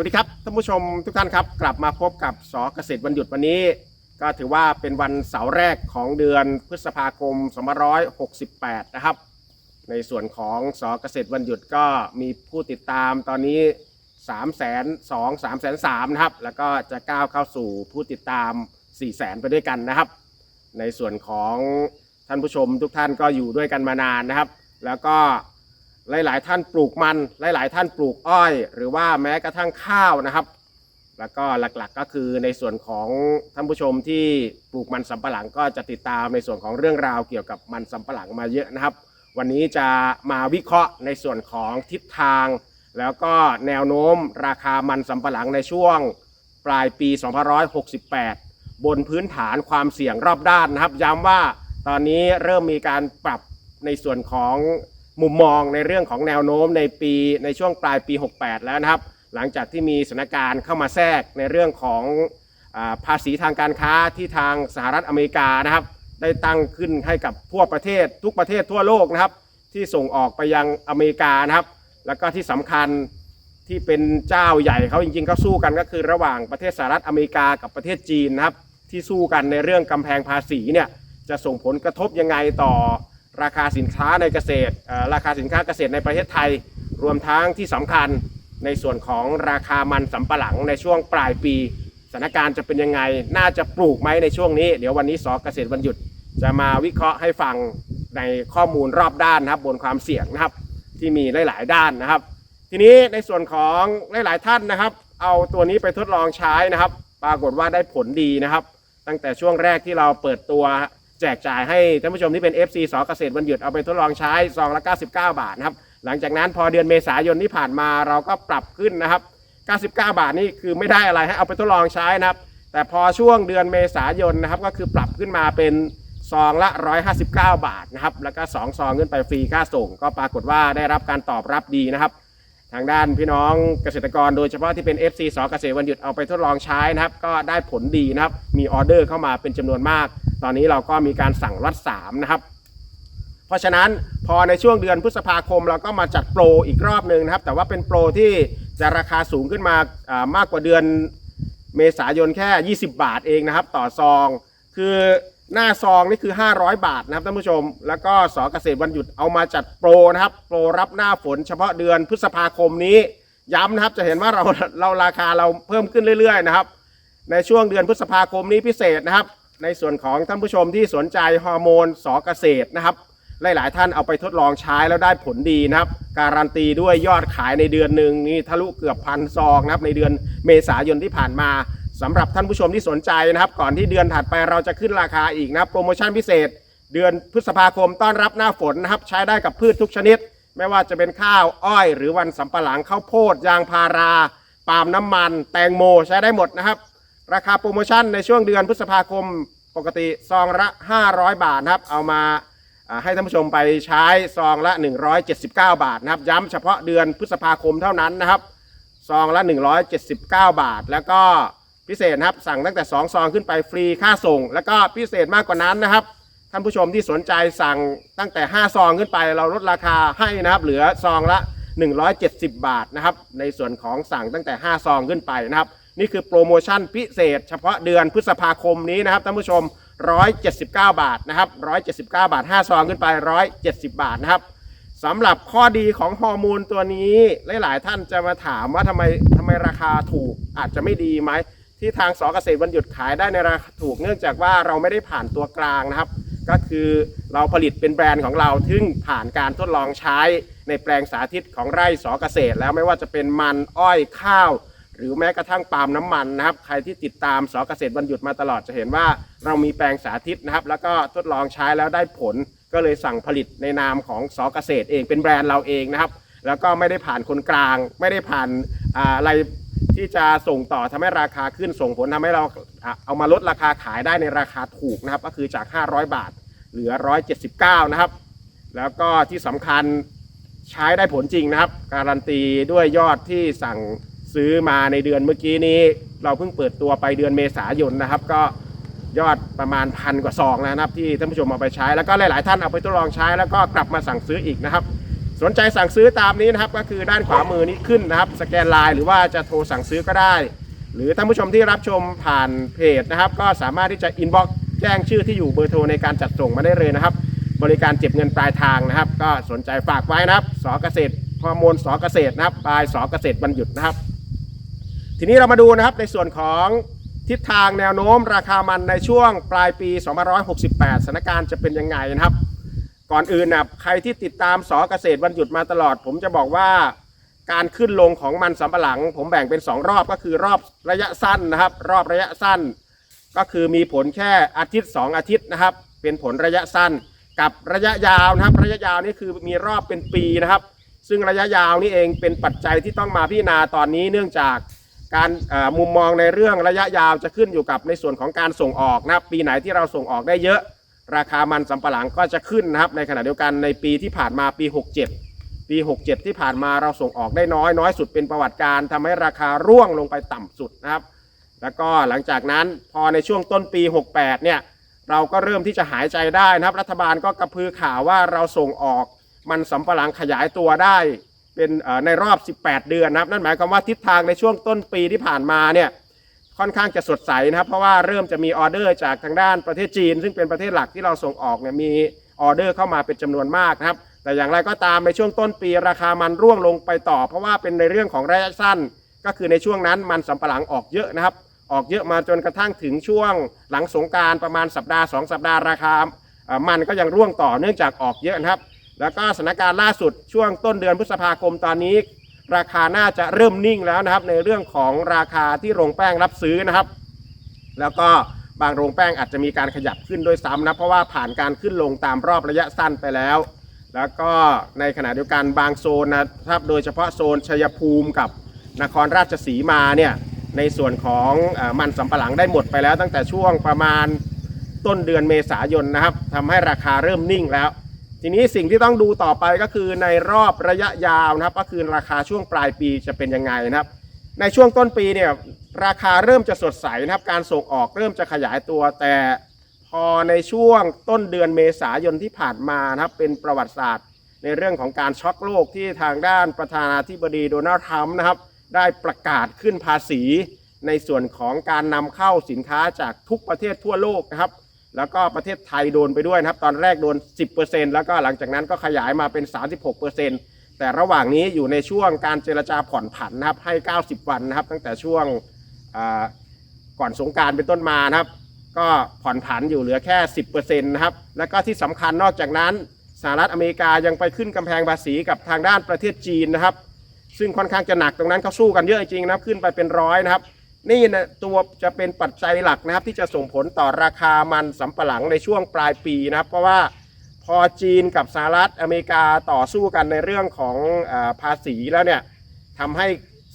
วัสดีครับท่านผู้ชมทุกท่านครับ กลับมาพบกับสอเกษตรวันหยุดวันนี้ ก็ถือว่าเป็นวันเสาร์แรกของเดือนพฤษภาคม2568 นะครับ ในส่วนของสอเกษตรวันหยุดก็มีผู้ติดตามตอนนี้ 3 2 0 0 0 3 3 0 0นะครับ แล้วก็จะก้าวเข้าสู่ผู้ติดตาม4 0 0 0 0 0ไปด้วยกันนะครับ ในส่วนของท่านผู้ชมทุกท่านก็อยู่ด้วยกันมานานนะครับ แล้วก็ หลาย ๆ ท่านปลูกมัน หลาย ๆ ท่านปลูกอ้อย หรือว่าแม้กระทั่งข้าวนะครับ แล้วก็หลัก ๆ ก็คือในส่วนของท่านผู้ชมที่ปลูกมันสำปะหลังก็จะติดตามในส่วนของเรื่องราวเกี่ยวกับมันสำปะหลังมาเยอะนะครับ วันนี้จะมาวิเคราะห์ในส่วนของทิศทาง แล้วก็แนวโน้มราคามันสำปะหลังในช่วงปลายปี 2568 บนพื้นฐานความเสี่ยงรอบด้านนะครับ ย้ำว่าตอนนี้เริ่มมีการปรับในส่วนของ มุมมองในเรื่องของแนวโน้มในปีในช่วงปลายปี 68 แล้วนะครับ หลังจากที่มีสถานการณ์เข้ามาแทรกในเรื่องของอภาษีทางการค้าที่ทางสหรัฐอเมริกานะครับ ได้ตั้งขึ้นให้กับทั่วประเทศ ทุกประเทศทั่วโลกนะครับ ที่ส่งออกไปยังอเมริกานะครับ แล้วก็ที่สำคัญที่เป็นเจ้าใหญ่เขาจริงๆเขาสู้กันก็คือระหว่างประเทศสหรัฐอเมริกากับประเทศจีนนะครับ ที่สู้กันในเรื่องกำแพงภาษีเนี่ยจะส่งผลกระทบยังไงต่อ ราคาสินค้าในเกษตรราคาสินค้าเกษตรในประเทศไทย รวมทั้งที่สำคัญในส่วนของราคามันสำปะหลังในช่วงปลายปีสถานการณ์จะเป็นยังไง น่าจะปลูกไหมในช่วงนี้ เดี๋ยววันนี้สอเกษตรวันหยุด จะมาวิเคราะห์ให้ฟังในข้อมูลรอบด้านนะครับ บนความเสี่ยงนะครับ ที่มีหลาย ๆ ด้านนะครับ ทีนี้ในส่วนของหลาย ๆ ท่านนะครับ เอาตัวนี้ไปทดลองใช้นะครับ ปรากฏว่าได้ผลดีนะครับ ตั้งแต่ช่วงแรกที่เราเปิดตัว แจกจ่ายให้ท่านผู้ชมที่เป็น FC สอเกษตรวันหยุดเอาไปทดลองใช้ซองละ 99 บาทนะครับ หลังจากนั้นพอเดือนเมษายนที่ผ่านมาเราก็ปรับขึ้นนะครับ 99 บาทนี่คือไม่ได้อะไรให้เอาไปทดลองใช้นะครับ แต่พอช่วงเดือนเมษายนนะครับก็คือปรับขึ้นมาเป็นซองละ 159 บาทนะครับ แล้วก็2ซองขึ้นไปฟรีค่าส่ง ก็ปรากฏว่าได้รับการตอบรับดีนะครับ ทางด้านพี่น้องเกษตรกรโดยเฉพาะที่เป็น FC สอเกษตรวันหยุดเอาไปทดลองใช้นะครับ ก็ได้ผลดีนะครับ มีออเดอร์เข้ามาเป็นจำนวนมาก ตอนนี้เราก็มีการสั่งล็อต3นะครับ เพราะฉะนั้นพอในช่วงเดือนพฤษภาคมเราก็มาจัดโปรอีกรอบหนึ่งนะครับ แต่ว่าเป็นโปรที่จะราคาสูงขึ้นมาอ่ามากกว่าเดือนเมษายนแค่ 20 บาทเองนะครับ ต่อซอง คือหน้าซองนี่คือ 500 บาทนะครับท่านผู้ชม แล้วก็สอเกษตรวันหยุดเอามาจัดโปรนะครับ โปรรับหน้าฝนเฉพาะเดือนพฤษภาคมนี้ ย้ำนะครับจะเห็นว่าเราเราราคาเราเพิ่มขึ้นเรื่อยๆนะครับ ในช่วงเดือนพฤษภาคมนี้พิเศษนะครับ ในส่วนของท่านผู้ชมที่สนใจฮอร์โมนสอเกษตรนะครับ หลาย ๆ ท่านเอาไปทดลองใช้แล้วได้ผลดีนะครับ การันตีด้วยยอดขายในเดือนหนึ่งนี่ทะลุเกือบพันซองนะครับในเดือนเมษายนที่ผ่านมาสำหรับท่านผู้ชมที่สนใจนะครับ ก่อนที่เดือนถัดไปเราจะขึ้นราคาอีกนะครับโปรโมชั่นพิเศษ เดือนพฤษภาคมต้อนรับหน้าฝนนะครับใช้ได้กับพืชทุกชนิด ไม่ว่าจะเป็นข้าวอ้อย หรือวันสำปะหลังข้าวโพดยางพารา ปาล์มน้ำมัน แตงโมใช้ได้หมดนะครับ ราคาโปรโมชั่นในช่วงเดือนพฤษภาคมปกติซองละ 500 บาทนะครับ เอามาให้ท่านผู้ชมไปใช้ซองละ 179 บาทนะครับ ย้ำเฉพาะเดือนพฤษภาคมเท่านั้นนะครับซองละ 179 บาท แล้วก็พิเศษนะครับสั่งตั้งแต่ 2 ซองขึ้นไปฟรีค่าส่ง แล้วก็พิเศษมากกว่านั้นนะครับท่านผู้ชมที่สนใจสั่งตั้งแต่ 5 ซองขึ้นไป เราลดราคาให้นะครับ เหลือซองละ 170 บาทนะครับ ในส่วนของสั่งตั้งแต่ 5 ซองขึ้นไปนะครับ นี่คือโปรโมชั่นพิเศษ เฉพาะเดือนพฤษภาคมนี้นะครับท่านผู้ชม 179 บาทนะครับ 179 บาท 5 ซองขึ้นไป 170 บาทนะครับสำหรับข้อดีของฮอร์โมนตัวนี้ หลาย ๆ ท่านจะมาถามว่าทำไมทำไมราคาถูกอาจจะไม่ดีไหม ที่ทางสอเกษตรวันหยุดขายได้ในราคาถูกเนื่องจากว่าเราไม่ได้ผ่านตัวกลางนะครับ ก็คือเราผลิตเป็นแบรนด์ของเราซึ่งผ่านการทดลองใช้ในแปลงสาธิตของไร่สอเกษตร แล้วไม่ว่าจะเป็นมันอ้อยข้าว หรือแม้กระทั่งปาล์มน้ำมันนะครับ ใครที่ติดตามสอเกษตรวันหยุดมาตลอดจะเห็นว่าเรามีแปลงสาธิตนะครับ แล้วก็ทดลองใช้แล้วได้ผลก็เลยสั่งผลิตในนามของสอเกษตรเองเป็นแบรนด์เราเองนะครับ แล้วก็ไม่ได้ผ่านคนกลาง ไม่ได้ผ่านอะไรที่จะส่งต่อทำให้ราคาขึ้นส่งผลทำให้เราเอามาลดราคาขายได้ในราคาถูกนะครับ ก็คือจาก 500 บาท เหลือ 179 นะครับ แล้วก็ที่สำคัญใช้ได้ผลจริงนะครับ การันตีด้วยยอดที่สั่ง ซื้อมาในเดือนเมื่อกี้นี้ เราเพิ่งเปิดตัวไปเดือนเมษายนนะครับ ก็ยอดประมาณพันกว่าซองแล้วนะครับ ที่ท่านผู้ชมเอาไปใช้ แล้วก็หลาย ๆ ท่านเอาไปทดลองใช้ แล้วก็กลับมาสั่งซื้ออีกนะครับ สนใจสั่งซื้อตามนี้นะครับก็คือด้านขวามือนี้ขึ้นนะครับ สแกนไลน์หรือว่าจะโทรสั่งซื้อก็ได้ หรือท่านผู้ชมที่รับชมผ่านเพจนะครับ ก็สามารถที่จะอินบ็อกซ์แจ้งชื่อที่อยู่เบอร์โทรในการจัดส่งมาได้เลยนะครับ บริการเก็บเงินปลายทางนะครับ ก็สนใจฝากไว้นะครับสเกษตรฮอร์โมนสเกษตรนะครับปลายสเกษตรบรรยุดนะครับ ทีนี้เรามาดูนะครับในส่วนของทิศทางแนวโน้มราคามันในช่วงปลายปี2568สถานการณ์จะเป็นยังไงนะครับ ก่อนอื่นนะใครที่ติดตามสอเกษตรวันหยุดมาตลอด ผมจะบอกว่าการขึ้นลงของมันสำปะหลัง ผมแบ่งเป็น 2 รอบก็คือรอบระยะสั้นนะครับ รอบระยะสั้น ก็คือมีผลแค่อาทิตย์ 2 อาทิตย์นะครับ เป็นผลระยะสั้น กับระยะยาวนะครับ ระยะยาวนี่คือมีรอบเป็นปีนะครับ ซึ่งระยะยาวนี่เองเป็นปัจจัยที่ต้องมาพิจารณาตอนนี้เนื่องจาก การมุมมองในเรื่องระยะยาวจะขึ้นอยู่กับในส่วนของการส่งออกนะครับปีไหนที่เราส่งออกได้เยอะ ราคามันสำปะหลังก็จะขึ้นนะครับในขณะเดียวกันในปีที่ผ่านมาปี 67 ปี 67 ที่ผ่านมาเราส่งออกได้น้อยน้อยสุดเป็นประวัติการทำให้ราคาร่วงลงไปต่ำสุดนะครับ แล้วก็หลังจากนั้นพอในช่วงต้นปี 68 เนี่ยเราก็เริ่มที่จะหายใจได้นะครับ รัฐบาลก็กระพือข่าวว่าเราส่งออกมันสำปะหลังขยายตัวได้ เป็นในรอบ 18 เดือนนะครับ นั่นหมายความว่าทิศทางในช่วงต้นปีที่ผ่านมาเนี่ยค่อนข้างจะสดใสนะครับ เพราะว่าเริ่มจะมีออเดอร์จากทางด้านประเทศจีน ซึ่งเป็นประเทศหลักที่เราส่งออกเนี่ยมีออเดอร์เข้ามาเป็นจำนวนมากนะครับ แต่อย่างไรก็ตามในช่วงต้นปีราคามันร่วงลงไปต่อ เพราะว่าเป็นในเรื่องของระยะสั้น ก็คือในช่วงนั้นมันสำปะหลังออกเยอะนะครับ ออกเยอะมาจนกระทั่งถึงช่วงหลังสงการประมาณสัปดาห์ 2 สัปดาห์ราคา มันก็ยังร่วงต่อเนื่องจากออกเยอะนะครับ แล้วก็สถานการณ์ล่าสุดช่วงต้นเดือนพฤษภาคมตอนนี้ ราคาน่าจะเริ่มนิ่งแล้วนะครับ ในเรื่องของราคาที่โรงแป้งรับซื้อนะครับ แล้วก็บางโรงแป้งอาจจะมีการขยับขึ้นด้วยซ้ำนะเพราะว่าผ่านการขึ้นลงตามรอบระยะสั้นไปแล้ว แล้วก็ในขณะเดียวกันบางโซนนะครับโดยเฉพาะโซนชัยภูมิกับนครราชสีมาเนี่ยในส่วนของอมันสำปะหลังได้หมดไปแล้ว ตั้งแต่ช่วงประมาณต้นเดือนเมษายนนะครับทำให้ราคาเริ่มนิ่งแล้ว ทีนี้สิ่งที่ต้องดูต่อไปก็คือในรอบระยะยาวนะครับ ก็คือราคาช่วงปลายปีจะเป็นยังไงนะครับ ในช่วงต้นปีเนี่ยราคาเริ่มจะสดใสนะครับ การส่งออกเริ่มจะขยายตัว แต่พอในช่วงต้นเดือนเมษายนที่ผ่านมานะครับ เป็นประวัติศาสตร์ ในเรื่องของการช็อกโลกที่ทางด้านประธานาธิบดีโดนัลด์ทรัมป์นะครับ ได้ประกาศขึ้นภาษี ในส่วนของการนำเข้าสินค้าจากทุกประเทศทั่วโลกนะครับ แล้วก็ประเทศไทยโดนไปด้วยนะครับ ตอนแรกโดน 10%แล้วก็หลังจากนั้นก็ขยายมาเป็น 36%แต่ระหว่างนี้อยู่ในช่วงการเจรจาผ่อนผันนะครับให้ 90 วันนะครับ ตั้งแต่ช่วงก่อนสงการเป็นต้นมานะครับ ก็ผ่อนผันอยู่เหลือแค่ 10%นะครับ แล้วก็ที่สำคัญนอกจากนั้นสหรัฐอเมริกายังไปขึ้นกำแพงภาษีกับทางด้านประเทศจีนนะครับ ซึ่งค่อนข้างจะหนักตรงนั้นเขาสู้กันเยอะจริงนะครับขึ้นไปเป็นร้อยนะครับ นี่นะตัวจะเป็นปัจจัยหลักนะครับ ที่จะส่งผลต่อราคามันสำปะหลังในช่วงปลายปีนะครับ เพราะว่าพอจีนกับสหรัฐอเมริกาต่อสู้กันในเรื่องของอภาษีแล้วเนี่ยทำให้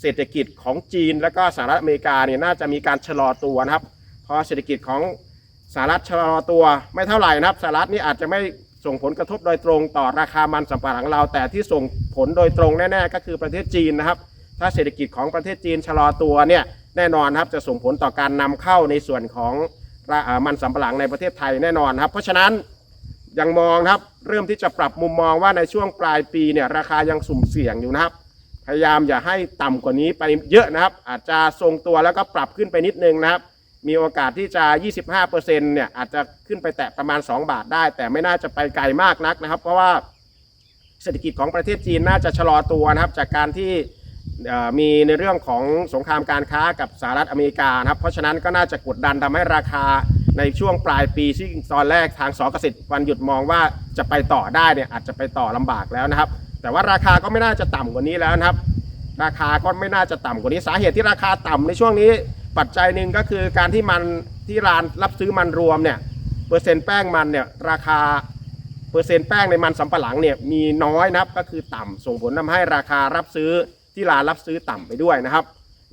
เศรษฐกิจของจีนและก็สหรัฐอเมริกาเนี่ยน่าจะมีการชะลอตัวนะครับพราะเศรษฐกิจของสหรัฐชะลอตัวไม่เท่าไหร่นะครับสหรัฐนี่อาจจะไม่ส่งผลกระทบโดยตรงต่อราคามันสำปะหลังเรา แต่ที่ส่งผลโดยตรงแน่ๆก็คือประเทศจีนนะครับ ถ้าเศรษฐกิจของประเทศจีนชะลอตัวเนี่ย แน่นอนครับจะส่งผลต่อการนำเข้าในส่วนของมันสำปะหลังในประเทศไทยแน่นอนครับ เพราะฉะนั้นยังมองครับเริ่มที่จะปรับมุมมองว่าในช่วงปลายปีเนี่ยราคายังสุ่มเสี่ยงอยู่นะครับ พยายามอย่าให้ต่ำกว่านี้ไปเยอะนะครับ อาจจะทรงตัวแล้วก็ปรับขึ้นไปนิดนึงนะครับ มีโอกาสที่จะ 25%เนี่ยอาจจะขึ้นไปแตะประมาณ 2 บาทได้ แต่ไม่น่าจะไปไกลมากนักนะครับ เพราะว่าเศรษฐกิจของประเทศจีนน่าจะชะลอตัวนะครับจากการที่ มีในเรื่องของสงครามการค้ากับสหรัฐอเมริกานะครับ เพราะฉะนั้นก็น่าจะกดดันทำให้ราคาในช่วงปลายปีที่ตอนแรกทางสเกษตรวันหยุดมองว่าจะไปต่อได้เนี่ยอาจจะไปต่อลำบากแล้วนะครับ แต่ว่าราคาก็ไม่น่าจะต่ำกว่านี้แล้วนะครับ ราคาก็ไม่น่าจะต่ำกว่านี้สาเหตุที่ราคาต่ำในช่วงนี้ ปัจจัยหนึ่งก็คือการที่มันที่ร้านรับซื้อมันรวมเนี่ยเปอร์เซ็นต์แป้งมันเนี่ยราคาเปอร์เซ็นต์แป้งในมันสำปะหลังเนี่ยมีน้อยนะครับก็คือต่ำส่งผลทำให้ราคารับซื้อ ที่ร้านรับซื้อต่ำไปด้วยนะครับ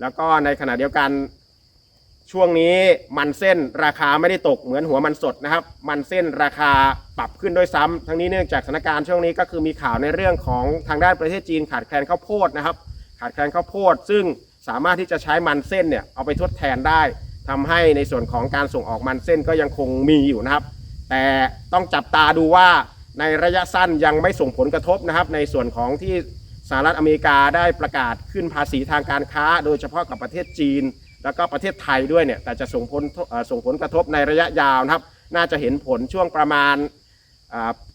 แล้วก็ในขณะเดียวกันช่วงนี้มันเส้นราคาไม่ได้ตกเหมือนหัวมันสดนะครับ มันเส้นราคาปรับขึ้นด้วยซ้ำทั้งนี้เนื่องจากสถานการณ์ช่วงนี้ก็คือมีข่าวในเรื่องของทางด้านประเทศจีนขาดแคลนข้าวโพดนะครับ ขาดแคลนข้าวโพด ซึ่งสามารถที่จะใช้มันเส้นเนี่ยเอาไปทดแทนได้ทำให้ในส่วนของการส่งออกมันเส้นก็ยังคงมีอยู่นะครับ แต่ต้องจับตาดูว่าในระยะสั้นยังไม่ส่งผลกระทบนะครับ ในส่วนของที่ สหรัฐอเมริกาได้ประกาศขึ้นภาษีทางการค้า โดยเฉพาะกับประเทศจีน แล้วก็ประเทศไทยด้วยเนี่ยแต่จะส่งผลส่งผลกระทบในระยะยาวนะครับ น่าจะเห็นผลช่วงประมาณ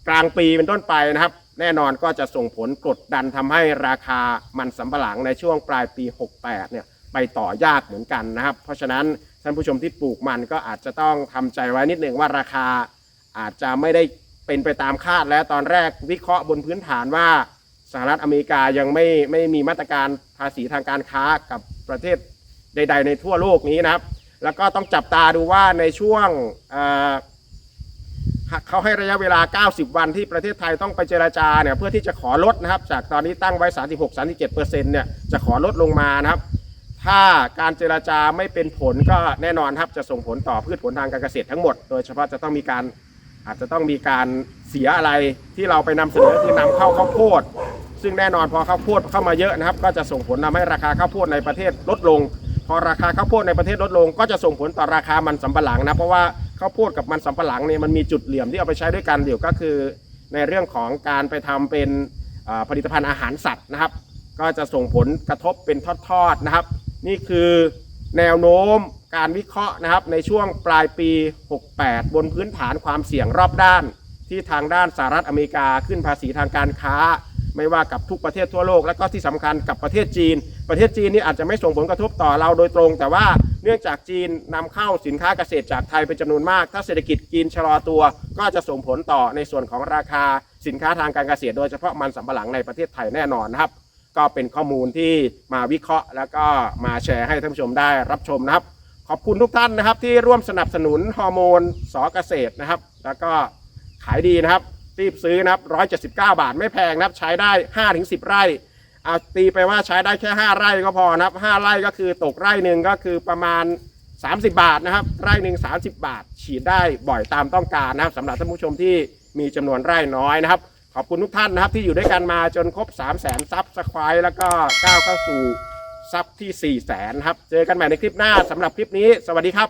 กลางปีเป็นต้นไปนะครับ แน่นอนก็จะส่งผลกดดันทำให้ราคามันสำปะหลังในช่วงปลายปี 68เนี่ยไปต่อยากเหมือนกันนะครับ เพราะฉะนั้นท่านผู้ชมที่ปลูกมันก็อาจจะต้องทำใจไว้นิดหนึ่งว่าราคาอาจจะไม่ได้เป็นไปตามคาดแล้วตอนแรกวิเคราะห์บนพื้นฐานว่า สหรัฐอเมริกายังไม่ไม่มีมาตรการภาษีทางการค้ากับประเทศใด ๆ ในทั่วโลกนี้นะครับ แล้วก็ต้องจับตาดูว่าในช่วงเเขาให้ระยะเวลา 90 วันที่ประเทศไทยต้องไปเจราจาเนี่ยเพื่อที่จะขอลดนะครับ จากตอนนี้ตั้งไว้ 36-37%เซ็นต์เนี่ยจะขอลดลงมานะครับ ถ้าการเจราจาไม่เป็นผลก็แน่นอนครับจะส่งผลต่อพืชผลทางการเกษตรทั้งหมด โดยเฉพาะจะต้องมีการอาจจะต้องมีการเสียอะไรที่เราไปนำเสนอคือนำเข้าข้าวโพด ซึ่งแน่นอนพอข้าวโพดเข้ามาเยอะนะครับ ก็จะส่งผลทำให้ราคาข้าวโพดในประเทศลดลง พอราคาข้าวโพดในประเทศลดลง ก็จะส่งผลต่อราคามันสำปะหลังนะเพราะว่าข้าวโพดกับมันสำปะหลังเนี่ยมันมีจุดเหลี่ยมที่เอาไปใช้ด้วยกันเดี๋ยวก็คือ ในเรื่องของการไปทำเป็นผลิตภัณฑ์อาหารสัตว์นะครับ ก็จะส่งผลกระทบเป็นทอดๆนะครับ นี่คือแนวโน้มการวิเคราะห์นะครับในช่วงปลายปี 68 บนพื้นฐานความเสี่ยงรอบด้าน ที่ทางด้านสหรัฐอเมริกาขึ้นภาษีทางการค้า ไม่ว่ากับทุกประเทศทั่วโลก และก็ที่สำคัญกับประเทศจีน ประเทศจีนนี่อาจจะไม่ส่งผลกระทบต่อเราโดยตรง แต่ว่าเนื่องจากจีนนำเข้าสินค้าเกษตรจากไทยเป็นจำนวนมาก ถ้าเศรษฐกิจจีนชะลอตัว ก็จะส่งผลต่อในส่วนของราคาสินค้าทางการเกษตร โดยเฉพาะมันสำปะหลังในประเทศไทยแน่นอนนะครับ ก็เป็นข้อมูลที่มาวิเคราะห์ แล้วก็มาแชร์ให้ท่านผู้ชมได้รับชมนะครับ ขอบคุณทุกท่านนะครับที่ร่วมสนับสนุนฮอร์โมนสอเกษตรนะครับ แล้วก็ขายดีนะครับ รีบซื้อนะครับ 179 บาทไม่แพงนะครับ ใช้ได้ 5-10 ไร่เอาตีไปว่าใช้ได้แค่ 5 ไร่ก็พอนะครับ 5 ไร่ก็คือตกไร่หนึ่งก็คือประมาณ 30 บาทนะครับ ไร่หนึ่ง30 บาท ฉีดได้บ่อยตามต้องการนะครับสำหรับท่านผู้ชมที่มีจำนวนไร่น้อยนะครับ ขอบคุณทุกท่านนะครับ ที่อยู่ด้วยกันมาจนครบ 3 0 0แสนซับสไครต์แล้วก็ก้าวเข้าสู่ซับที่ 4 0 0แสนครับ เจอกันใหม่ในคลิปหน้าสำหรับคลิปนี้ สวัสดีครับ